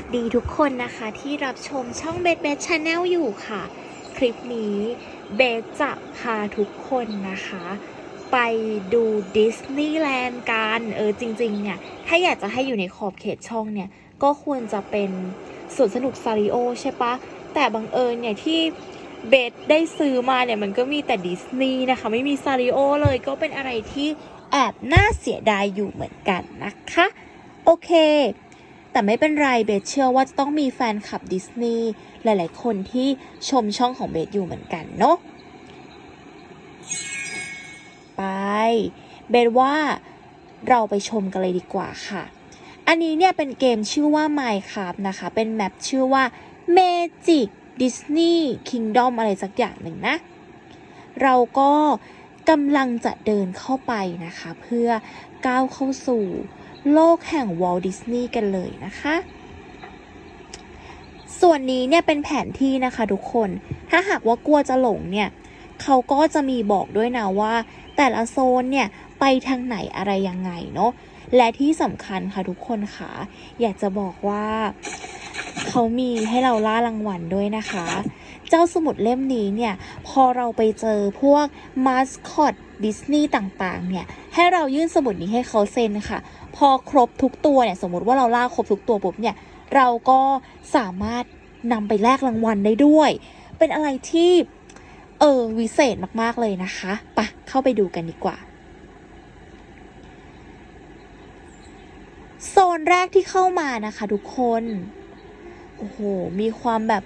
วัสดีทุกคนนะคะที่รับชมช่องเบสเบสชาแนลอยู่ค่ะ คลิปนี้เบสจะพาทุกคนนะคะ ไปดูดิสนีย์แลนด์กันเออจริงๆเนี่ยถ้าอยากจะให้อยู่ในขอบเขตช่องเนี่ย ก็ควรจะเป็นสวนสนุกซาริโอใช่ปะ แต่บังเอิญเนี่ยที่เบสได้ซื้อมาเนี่ยมันก็มีแต่ดิสนีย์นะคะ ไม่มีซาริโอเลยก็เป็นอะไรที่แอบน่าเสียดายอยู่เหมือนกันนะคะ โอเค แต่ไม่เป็นไรเบสเชื่อว่าจะต้องมีแฟนคลับดิสนีย์หลายๆ คนที่ชมช่องของเบสอยู่เหมือนกันเนาะไป เบสว่าเราไปชมกันเลยดีกว่าค่ะ อันนี้เนี่ยเป็นเกมชื่อว่า Minecraft นะคะ เป็นแมปชื่อว่า Magic Disney Kingdom อะไรสักอย่างหนึ่งนะ เราก็กำลังจะเดินเข้าไปนะคะ เพื่อก้าวเข้าสู่ โลกแห่งวอลดิสนีย์กันเลยนะคะ ส่วนนี้เนี่ยเป็นแผนที่นะคะทุกคน ถ้าหากว่ากลัวจะหลงเนี่ยเขาก็จะมีบอกด้วยนะว่า แต่ละโซนเนี่ยไปทางไหนอะไรยังไงเนาะ และที่สำคัญค่ะทุกคนค่ะ อยากจะบอกว่า เขามีให้เราล่ารางวัลด้วยนะคะ เจ้าสมุดเล่มนี้เนี่ย พอเราไปเจอพวกมาสคอต ดิสนีย์ต่างๆ เนี่ย ให้เรายื่นสมุดนี้ให้เขาเซ็นค่ะ พอครบทุกตัวเนี่ย สมมติว่าเราล่าครบทุกตัวปุ๊บเนี่ย เราก็สามารถนำไปแลกรางวัลได้ด้วย เป็นอะไรที่ เออวิเศษมากๆเลยนะคะปะเข้าไปดูกันดีกว่าโซนแรกที่เข้ามานะคะ ทุกคน โอ้โห มีความแบบ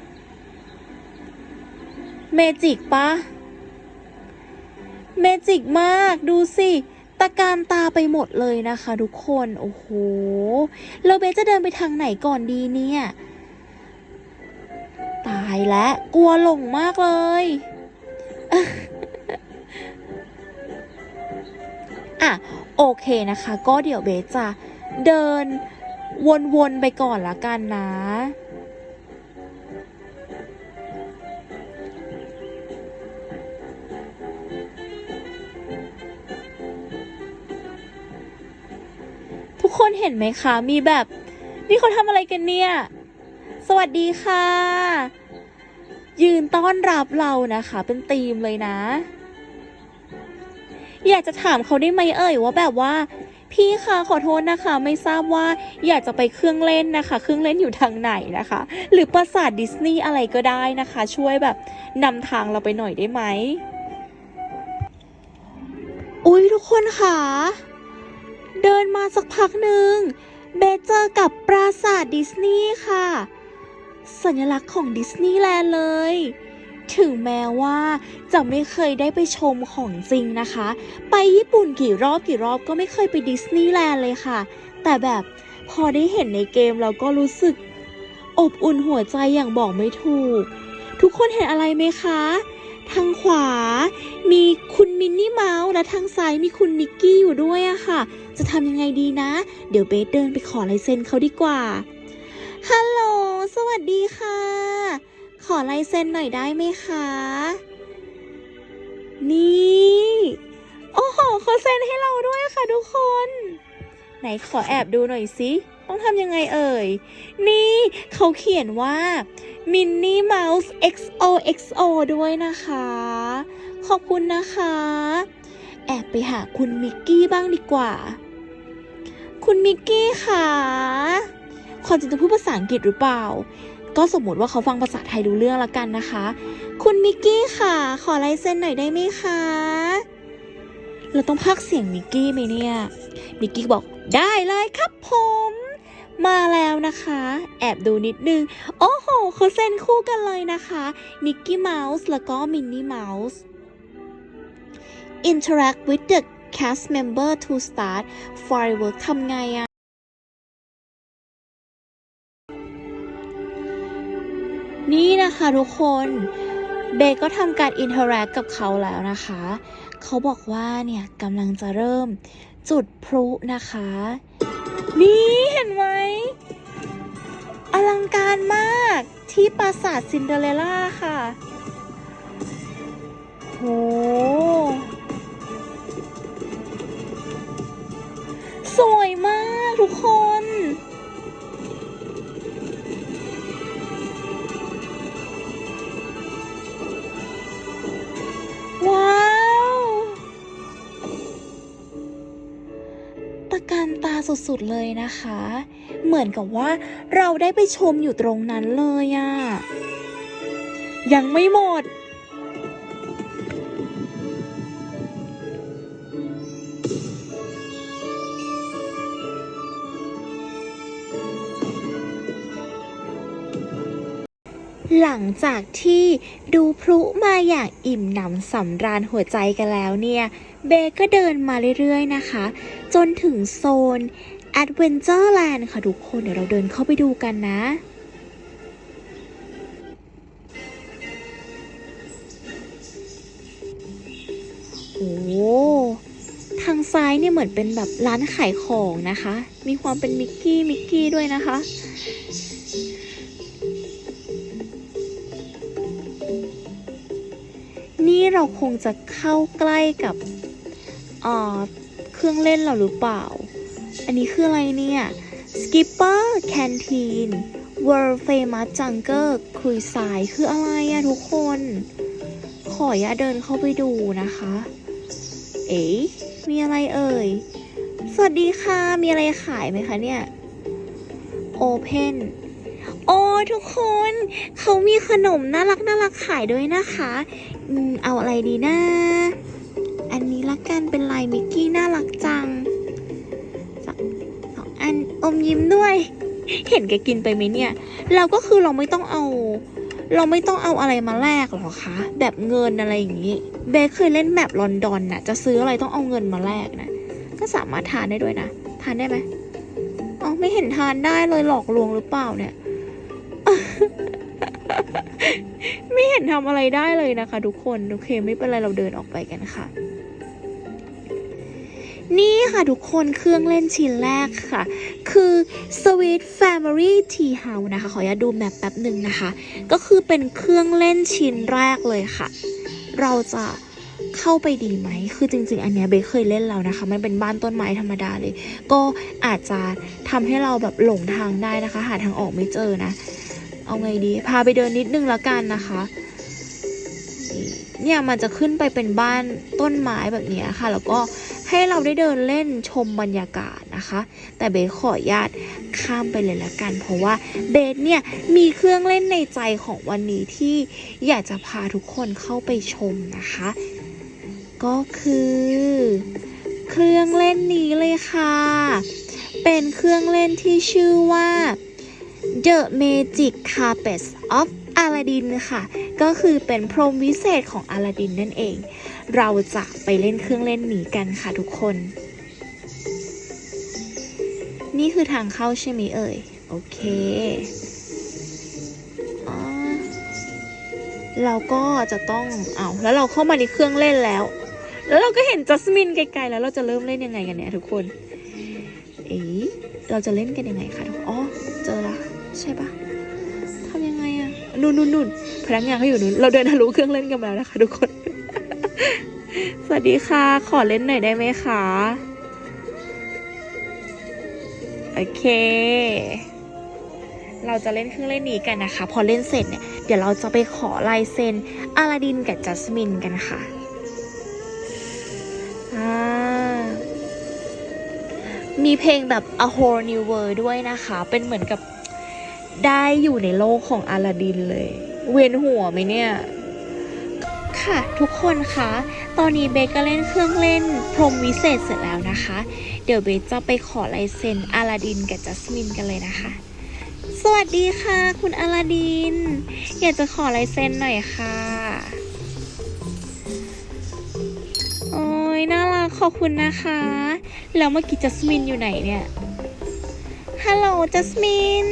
เมจิกปะ เมจิกมากดูสิตะการตาไปหมดเลยนะคะทุกคน โอ้โหเราเบสจะเดินไปทางไหนก่อนดีเนี่ย ตายแล้วกลัวหลงมากเลย อะ โอเคนะคะ ก็เดี๋ยวเบสจะเดินวนๆไปก่อนละกันนะ กคนเห็นไหมคะ มีแบบ นี่เขาทำอะไรกันเนี่ย สวัสดีค่ะ ยืนต้อนรับเรานะคะ เป็นธีมเลยนะ อยากจะถามเขาได้ไหมเอ่ยว่าแบบว่า พี่คะขอโทษนะคะ ไม่ทราบว่าอยากจะไปเครื่องเล่นนะคะ เครื่องเล่นอยู่ทางไหนนะคะ หรือปราสาทดิสนีย์อะไรก็ได้นะคะ ช่วยแบบนำทางเราไปหน่อยได้ไหมอุ๊ยทุกคนค่ะ เดินมาสักพักหนึ่งเบสเจอกับปราสาทดิสนีย์ค่ะ สัญลักษณ์ของดิสนีย์แลนด์เลย ถึงแม้ว่าจะไม่เคยได้ไปชมของจริงนะคะ ไปญี่ปุ่นกี่รอบกี่รอบก็ไม่เคยไปดิสนีย์แลนด์เลยค่ะ แต่แบบพอได้เห็นในเกมเราก็รู้สึก อบอุ่นหัวใจอย่างบอกไม่ถูก ทุกคนเห็นอะไรไหมคะ ทางขวา มีคุณมินนี่เมาส์และทางซ้ายมีคุณมิกกี้อยู่ด้วยอะค่ะ จะทำยังไงดีนะ เดี๋ยวเบสเดินไปขอลายเซ็นเขาดีกว่า ฮัลโหล สวัสดีค่ะ ขอลายเซ็นหน่อยได้ไหมคะ นี่ โอ้โหเขาเซ็นให้เราด้วยค่ะทุกคน ไหนขอแอบดูหน่อยสิ ต้องทำยังไงเอ่ย นี่เขาเขียนว่า Minnie Mouse XOXO ด้วยนะคะ ขอบคุณนะคะ แอบไปหาคุณมิกกี้บ้างดีกว่า คุณมิกกี้ค่ะความจริงจะพูดภาษาอังกฤษหรือเปล่า ก็สมมติว่าเขาฟังภาษาไทยรู้เรื่องละกันนะคะ คุณมิกกี้ค่ะ ขอลายเซ็นหน่อยได้ไหมคะ เราต้องพากเสียงมิกกี้ไหมเนี่ย มิกกี้บอกได้เลยครับผม มาแล้วนะคะ แอบดูนิดนึง โอ้โหเขาเซ็นคู่กันเลยนะคะ มิกกี้เมาส์แล้วก็มินนี่เมาส์ Interact with the cast member to start firework ทำไงอะนี่นะคะทุกคนเบก็ทำการ interact กับเขาแล้วนะคะ เขาบอกว่าเนี่ยกำลังจะเริ่มจุดพลุนะคะ นี่เห็นไหม อลังการมากที่ปราสาทซินเดอเรล่าค่ะ โห สวยมากทุกคนว้า รตาสุดๆเลยนะคะ เหมือนกับว่าเราได้ไปชมอยู่ตรงนั้นเลยอะ ยังไม่หมด หลังจากที่ดูพลุมาอย่างอิ่มหนำสำราญหัวใจกันแล้วเนี่ย เบก็เดินมาเรื่อยๆนะคะ จนถึงโซน Adventure Land ค่ะทุกคนเดี๋ยวเราเดินเข้าไปดูกันนะโอ้ทางซ้ายเนี่ยเหมือนเป็นแบบร้านขายของนะคะ มีความเป็นมิกกี้มิกกี้ด้วยนะคะนี่เราคงจะเข้าใกล้กับ อ่อเครื่องเล่นเราหรือเปล่า อันนี้คืออะไรเนี่ย Skipper Canteen World Famous Jungle Cruise คืออะไรอะทุกคน ขออย่าตเดินเข้าไปดูนะคะ เอ๋มีอะไรเอ่ย สวัสดีค่ะ มีอะไรขายไหมคะเนี่ย Open โอ้ทุกคน เขามีขนมน่ารักน่ารักขายด้วยนะคะอืมเอาอะไรดีนะ อันนี้ละกันเป็นลายมิกกี้น่ารักจังสองสองอันอมยิ้มด้วย เห็นแกกินไปไหมเนี่ย เราก็คือเราไม่ต้องเอา เราไม่ต้องเอาอะไรมาแลกหรอคะ แบบเงินอะไรอย่างนี้ เบคเคยเล่นแบบลอนดอนน่ะ จะซื้ออะไรต้องเอาเงินมาแลกนะ ก็สามารถทานได้ด้วยนะ ทานได้ไหมอ๋อไม่เห็นทานได้เลยหลอกลวงหรือเปล่าเนี่ยไม่เห็นทำอะไรได้เลยนะคะ ทุกคน โอเค ไม่เป็นไรเราเดินออกไปกันค่ะ นี่ค่ะทุกคนเครื่องเล่นชิ้นแรกค่ะ คือ Sweet Family Tea House นะคะ ขออนุญาตดูแมปแป๊บหนึ่งนะคะ ก็คือเป็นเครื่องเล่นชิ้นแรกเลยค่ะ เราจะเข้าไปดีไหม คือจริง ๆ อันเนี้ยเบคเคยเล่นแล้วนะคะ มันเป็นบ้านต้นไม้ธรรมดาเลย ก็อาจจะทำให้เราแบบหลงทางได้นะคะ หาทางออกไม่เจอนะ เอาไงดี พาไปเดินนิดนึงแล้วกันนะคะ เนี่ยมันจะขึ้นไปเป็นบ้านต้นไม้แบบเนี้ยค่ะ แล้วก็ ให้เราได้เดินเล่นชมบรรยากาศนะคะ แต่เบสขออนุญาตข้ามไปเลยละกัน เพราะว่าเบสเนี่ยมีเครื่องเล่นในใจของวันนี้ที่อยากจะพาทุกคนเข้าไปชมนะคะ ก็คือเครื่องเล่นนี้เลยค่ะ เป็นเครื่องเล่นที่ชื่อว่า The Magic Carpet of Aladdin ค่ะ ก็คือเป็นพรหมวิเศษของอลาดินนั่นเอง เราจะไปเล่นเครื่องเล่นนี้กันค่ะทุกคน นี่คือทางเข้าใช่ไหมเอ่ย โอเคอ๋อเราก็จะต้องเอาแล้วเราเข้ามาในเครื่องเล่นแล้ว แล้วเราก็เห็นจัสมินไกลๆแล้วเราจะเริ่มเล่นยังไงกันเนี่ยทุกคน เอ๊ะเราจะเล่นกันยังไงคะทุกคนอ๋อ เจอละใช่ปะทำยังไงอะนู่นนู่นนู่นพนักงานเขาอยู่นู่น เราเดินทะลุเครื่องเล่นกันมาแล้วนะคะทุกคน สวัสดีค่ะ ขอเล่นหน่อยได้ไหมคะ โอเค เราจะเล่นเครื่องเล่นนี้กันนะคะ พอเล่นเสร็จเนี่ย เดี๋ยวเราจะไปขอลายเซ็นอาลาดินกับจัสมินกันค่ะอ่ามีเพลงแบบ A Whole New World ด้วยนะคะ เป็นเหมือนกับได้อยู่ในโลกของอาลาดินเลย เวียนหัวไหมเนี่ย ค่ะทุกคนคะ ตอนนี้เบก็เล่นเครื่องเล่นพรมวิเศษเสร็จแล้วนะคะ เดี๋ยวเบสจะไปขอลายเซ็นอาลาดินกับจัสมินกันเลยนะคะ สวัสดีค่ะ คุณอาลาดิน อยากจะขอลายเซ็นหน่อยค่ะ โอ้ยน่ารักขอบคุณนะคะ แล้วเมื่อกี้จัสมินอยู่ไหนเนี่ย ฮัลโหลจัสมิน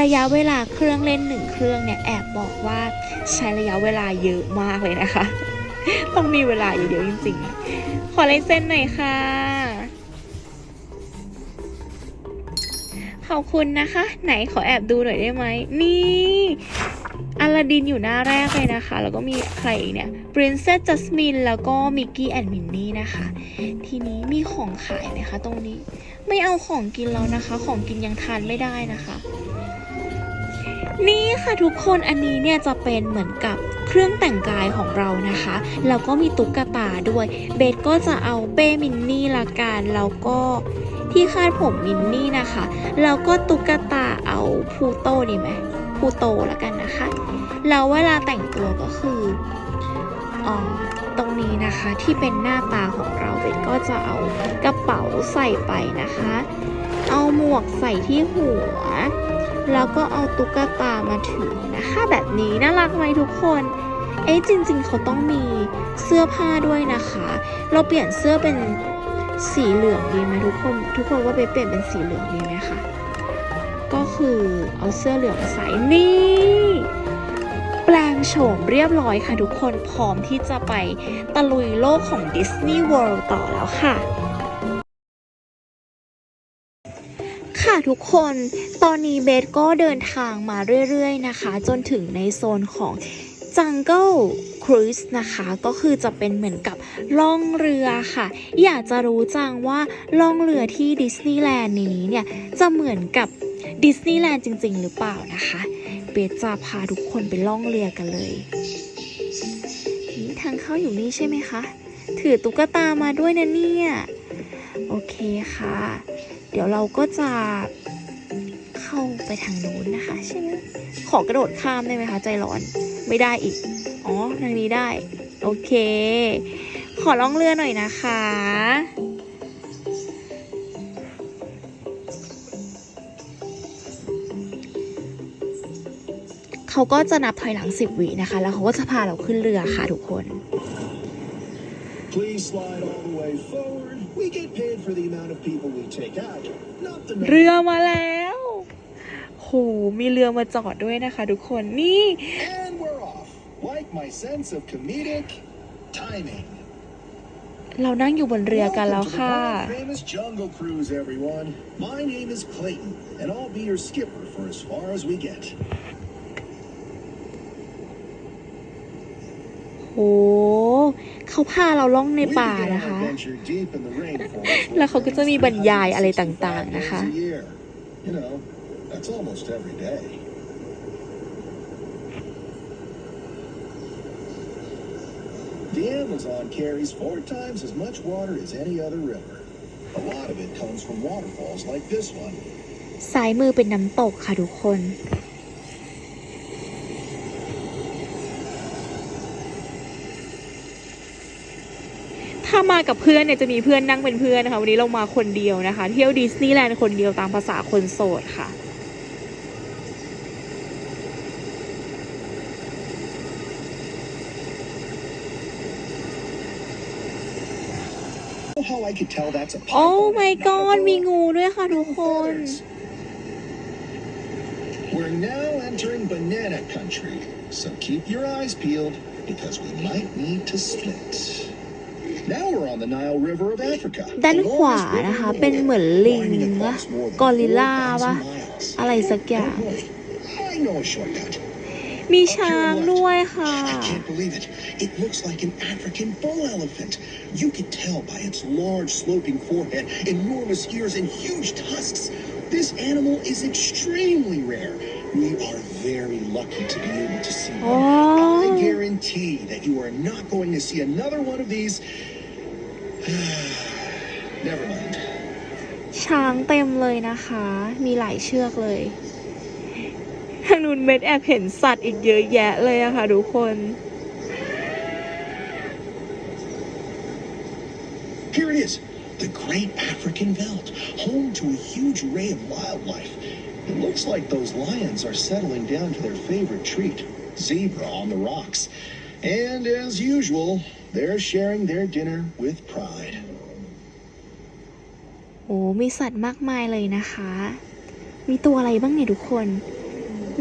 ระยะเวลาเครื่องเล่นหนึ่งเครื่องเนี่ยแอบบอกว่าใช้ระยะเวลาเยอะมากเลยนะคะ ต้องมีเวลาเยอะๆจริงๆ ขอลายเซ็นหน่อยค่ะ ขอบคุณนะคะ ไหนขอแอบดูหน่อยได้ไหม นี่อลาดินอยู่หน้าแรกเลยนะคะ แล้วก็มีใครอีกเนี่ย Princess Jasmine แล้วก็ Mickey and Minnie นะคะ ทีนี้มีของขายไหมคะตรงนี้ ไม่เอาของกินแล้วนะคะ ของกินยังทานไม่ได้นะคะ นี่ค่ะทุกคนอันนี้เนี่ยจะเป็นเหมือนกับเครื่องแต่งกายของเรานะคะ แล้วก็มีตุ๊กตาด้วย เบสก็จะเอาเป้มินนี่ละกันแล้วก็ที่คาดผมมินนี่นะคะ แล้วก็ตุ๊กตาเอาพูโตดีไหมพูโตละกันนะคะแล้วเวลาแต่งตัวก็คืออ๋อตรงนี้นะคะที่เป็นหน้าตาของเราเบสก็จะเอากระเป๋าใส่ไปนะคะ เอาหมวกใส่ที่หัว แล้วก็เอาตุ๊กตามาถือนะคะแบบนี้น่ารักไหมทุกคนเอ๊ะจริง ๆ เขาต้องมีเสื้อผ้าด้วยนะคะ เราเปลี่ยนเสื้อเป็นสีเหลืองดีไหมทุกคนทุกคนว่าเบสเปลี่ยนเป็นสีเหลืองดีไหมคะก็คือเอาเสื้อเหลืองใส่นี่แปลงโฉมเรียบร้อยค่ะทุกคนพร้อมที่จะไปตะลุยโลกของดิสนีย์เวิลด์ต่อแล้วค่ะ ค่ะทุกคนตอนนี้เบสก็เดินทางมาเรื่อยๆนะคะ จนถึงในโซนของ Jungle Cruise นะคะก็คือจะเป็นเหมือนกับล่องเรือค่ะ อยากจะรู้จังว่าล่องเรือที่ดิสนีย์แลนด์นี้เนี่ย จะเหมือนกับดิสนีย์แลนด์จริง ๆ หรือเปล่านะคะ เบสจะพาทุกคนไปล่องเรือกันเลยนี่ทางเข้าอยู่นี่ใช่ไหมคะ ถือตุ๊กตามาด้วยนะเนี่ย โอเคค่ะ ดี๋ยวเราก็จะเข้าไปทางนู้นนะคะใช่ไหมขอกระโดดข้ามได้ไหมคะใจร้อนไม่ได้อีก อ๋อทางนี้ได้ โอเค ขอล่องเรือหน่อยนะคะ เขาก็จะนับถอยหลัง10วินะคะ แล้วเขาก็จะพาเราขึ้นเรือค่ะทุกคน Please slide all the way forward. We get paid for the amount of people we take out, not the เรือ number. มาแล้ว โห มีเรือมาจอดด้วยนะคะทุกคน นี่ And we're off. Like my sense of comedic timing. เรานั่งอยู่บนเรือกันแล้ว Welcome to ค่ะ the world famous Jungle Cruise, everyone. My name is Clayton, and I'll be your skipper for as far as we get. โห เขาพาเราล่องใน We ป่า begin นะ our คะ adventure deep in the rainforest แล้วเขาก็จะมีบรรยายอะไรต่างๆนะคะ365 days a year. You know, that's almost every day. The Amazon carries four times as much water as any other river. A lot of it comes from waterfalls like this one. ซ้ายมือเป็นน้ำตกค่ะทุกคน มากับเพื่อนเนี่ยจะมีเพื่อนนั่งเป็นเพื่อนนะคะ วันนี้เรามาคนเดียวนะคะ เที่ยวดิสนีย์แลนด์คนเดียวตามภาษาคนโสดค่ะ Oh, how I could tell that's a โอ้ python, my not a god มี bull. งูด้วยค่ะทุกคน Feathers. We're now entering banana country, so keep your eyes peeled because we might need to split. ด้าน the ขวา longest river นะคะ in the เป็น world, เหมือนลิง winding วะ across more than กอริลลา 4,000 วะ miles. อะไรสักอย่าง Oh boy, I know a shortcut. มีช้างด้วยค่ะ I can't believe it. It looks like an African bull elephant. You can tell by its large sloping forehead, enormous ears, and huge tusks. This animal is extremely rare. We are very lucky to be able to see one. Oh. I guarantee that you are not going to see another one of these. ช้างเต็มเลยนะคะ มีหลายเชือกเลย ทางนู้นเม็ดแอบเห็นสัตว์อีกเยอะแยะเลยอะค่ะทุกคน Here it is, the Great African Veld, home to a huge array of wildlife. It looks like those lions are settling down to their favorite treat, zebra on the rocks. And as usual, they're sharing their dinner with pride. โอ้มีสัตว์มากมายเลยนะคะ มีตัวอะไรบ้างเนี่ยทุกคน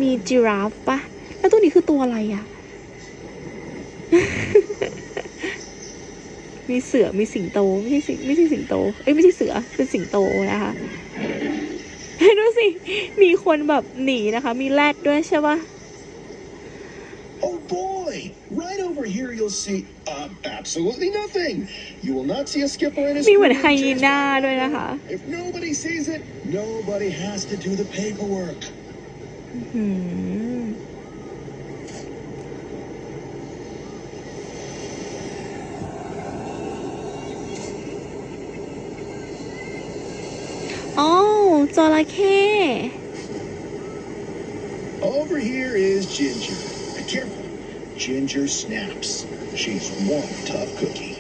มีจิราฟปะแล้วตัวนี้คือตัวอะไรอะมีเสือ มีสิงโต ไม่ใช่สิงไม่ใช่สิงโต เอ้ยไม่ใช่เสือ เป็นสิงโตนะคะ ดูสิ มีคนแบบหนีนะคะ มีแรดด้วยใช่ปะ Oh boy! Right over here you'll see Uh, absolutely nothing. You will not see a skipper in his. มีเหมือนไฮยีน่าด้วยนะคะ If nobody sees it, nobody has to do the paperwork. Oh, โอ้จระเข้ Over here is Ginger. Careful. Ginger snaps. She's one tough cookie.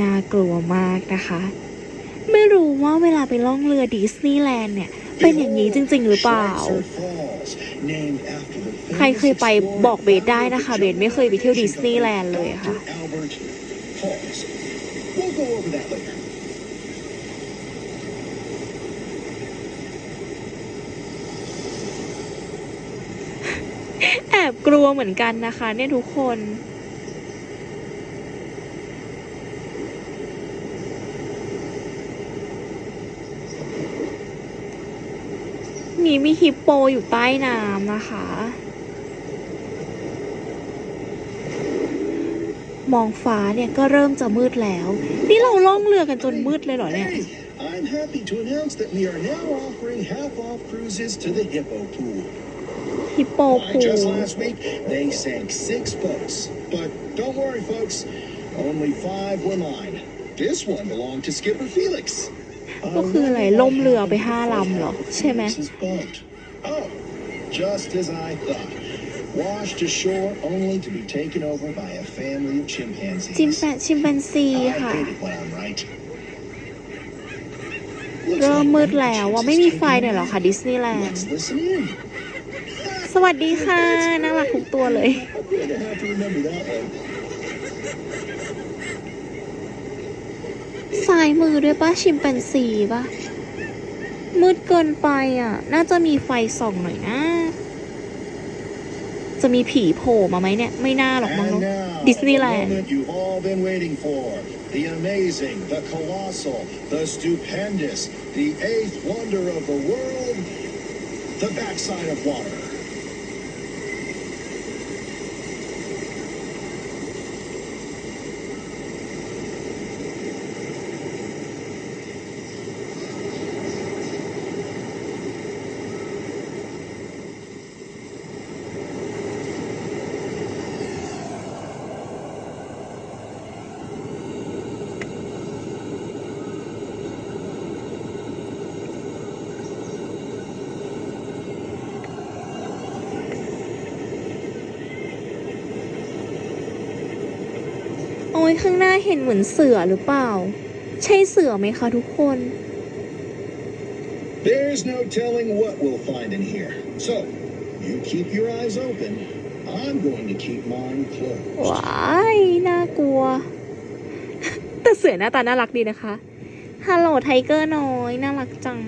น่ากลัวมากนะคะ ไม่รู้ว่าเวลาไปล่องเรือดิสนีย์แลนด์เนี่ย เป็นอย่างนี้จริง ๆ หรือเปล่า Schweitzer Falls, named after the ใคร famous เคยไปบอกเบสได้นะคะ เบสไม่เคยไปเที่ยวดิสนีย์แลนด์เลยค่ะ Dr. Albert Falls. We'll go over that later. แอบกลัวเหมือนกันนะคะ เนี่ยทุกคนนี่มีฮิปโปอยู่ใต้น้ำนะคะ มองฟ้าเนี่ยก็เริ่มจะมืดแล้ว นี่เราล่องเรือกันจนมืดเลยเหรอเนี่ย I'm happy to announce that we are now offering half-off cruises to the Hippo Pool. ฮิปโป Why, พู just last week, they sank six boats. But don't worry, folks. Only five were mine. This one belonged to Skipper Felix. ก็คืออะไรล่มเรือไปห้าลำเหรอ ใช่ไหม Felix's boat. Oh, just as I thought. Washed ashore only to be taken over by a family of chimpanzees. จิมแปนชิมแปนซี I ค่ะ hate it when I'm right. เริ่มมืดแล้วว่าไม่มีไฟเนี่ยเหรอคะดิสนีย์แลนด์ Let's listen in. สวัสดีค่ะ น่ารักทุกตัวเลย I'm gonna have to remember that one. ซ้ายมือด้วยป้าชิมแปนซีป่ะ มืดเกินไปอะ น่าจะมีไฟส่องหน่อยนะ จะมีผีโผล่มาไหมเนี่ย ไม่น่าหรอกมั้ง And เนอะ now, ดิสนีย์แลน the ด์ moment you've all been waiting for. The amazing, the colossal, the stupendous, the eighth wonder of the world, the backside of water. โอ้ยข้าง หน้าเห็นเหมือนเสือหรือเปล่า ใช่เสือไหมคะทุกคน There's no telling what we'll find in here. So, you keep your eyes open. I'm going to keep mine closed. ว้ายน่ากลัว แต่เสือหน้าตาน่ารักดีนะคะฮัลโหลไทเกอร์น้อย น่ารักจัง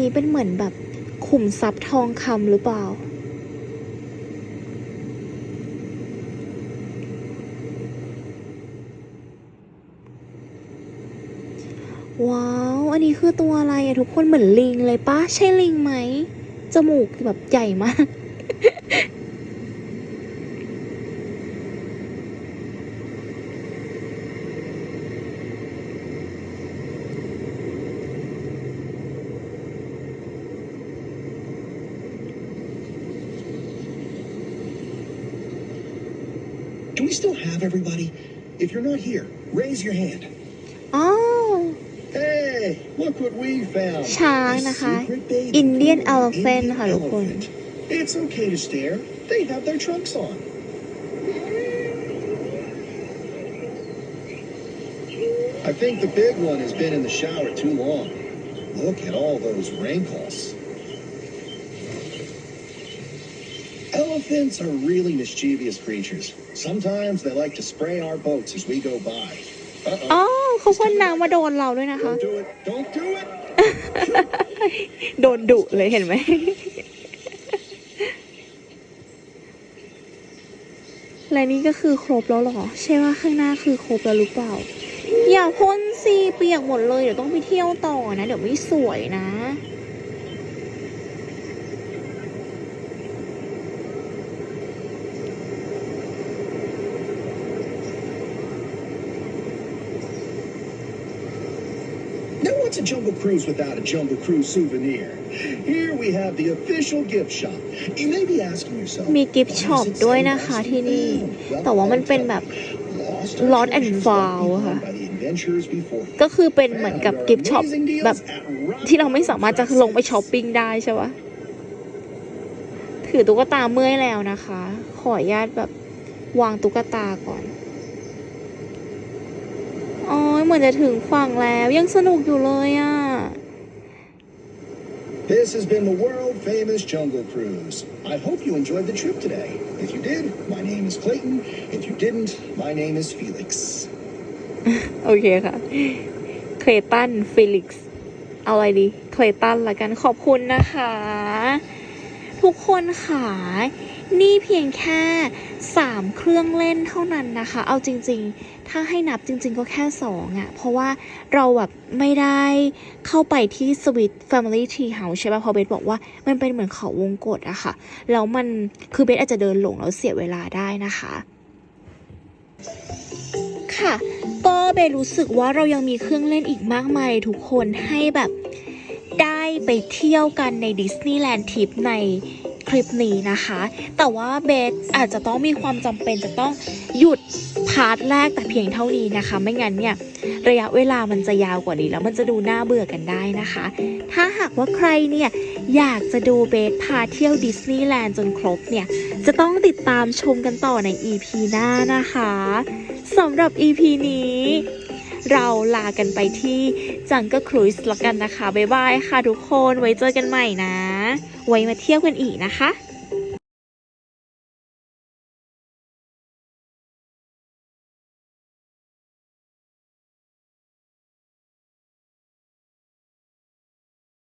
นี้เป็นเหมือนแบบขุมทรัพย์ทองคำหรือเปล่า ว้าว อันนี้คือตัวอะไรอะทุกคนเหมือนลิงเลยปะใช่ลิงไหม จมูกแบบใหญ่มาก we still have everybody? If you're not here, raise your hand. อ๋อ Hey, look what we found. ช้าง A นะคะ secret baby Indian pool. elephant Indian ค่ะทุกคน elephant. It's okay to stare. They have their trunks on. I think the big one has been in the shower too long. Look at all those wrinkles. Elephants are really mischievous creatures. Sometimes they like to spray our boats as we go by. อ๋อ Uh-oh. เขาพ่นน้ำมาโดนเราด้วยนะคะ Don't do it. Don't do it. โดนดุเลยเห็นไหม และนี่ก็คือครบแล้วเหรอ ใช่ว่าข้างหน้าคือครบแล้วหรือเปล่า อย่าพ่นสิเปียกหมดเลย เดี๋ยวต้องไปเที่ยวต่อนะ เดี๋ยวไม่สวยนะ What's a jungle cruise without a jungle cruise souvenir? Here we have the official gift shop. You may be asking yourself, มีกิฟต์ why ช็อป does it ด้วย say นะคะ Lost ที่นี่ and Found? แต่ว่ามันเป็นแบบ Lost Lost and treasures left Found ค่ะ behind by the adventurers before. ก็คือเป็นเหมือนกับกิฟต์ช็อป Amazing deals แบบ at Rock ที่เราไม่สามารถจะลงไปช้อปปิ้งได้ใช่ปะถือตุ๊กตาเมื่อยแล้วนะคะ ขออนุญาตแบบวางตุ๊กตาก่อนอ๋อ เหมือนจะถึงฝั่งแล้วยังสนุกอยู่เลยอะ่ะ This has been the world famous Jungle Cruise. I hope you enjoyed the trip today. If you did, my name is Clayton. If you didn't, my name is Felix. โอเคค่ะ เคลตันฟิลิกซ์เอาอะไรดี เคลตันละกันขอบคุณนะคะ ทุกคนค่ะ นี่เพียงแค่ 3 เครื่องเล่นเท่านั้นนะคะ เอาจริง ๆ ถ้าให้นับจริง ๆ ก็แค่2อะ่ะ เพราะว่าเราแบบไม่ได้เข้าไปที่สวิต Family Tree House ใช่ป่ะพอเบสบอกว่ามันเป็นเหมือนเขาวงกฏอะค่ะ แล้วมันคือเบสอาจจะเดินหลงแล้วเสียเวลาได้นะคะ ค่ะ ก็เบนรู้สึกว่าเรายังมีเครื่องเล่นอีกมากมายทุกคนให้แบบได้ไปเที่ยวกันในดิสนีย์แลนด์ทริปในคลิปนี้นะคะ แต่ว่าเบสอาจจะต้องมีความจำเป็นจะต้องหยุด พาร์ทแรกแต่เพียงเท่านี้นะคะ ไม่งั้นเนี่ยระยะเวลามันจะยาวกว่านี้แล้วมันจะดูน่าเบื่อกันได้นะคะ ถ้าหากว่าใครเนี่ยอยากจะดูเบสพาเที่ยวดิสนีย์แลนด์จนครบเนี่ยจะต้องติดตามชมกันต่อใน EP หน้านะคะสำหรับ EP นี้ เราลากันไปที่จังก็ครูซละกันนะคะ บ๊ายบายค่ะทุกคนไว้เจอกันใหม่นะ ไว้มาเที่ยวกันอีกนะคะ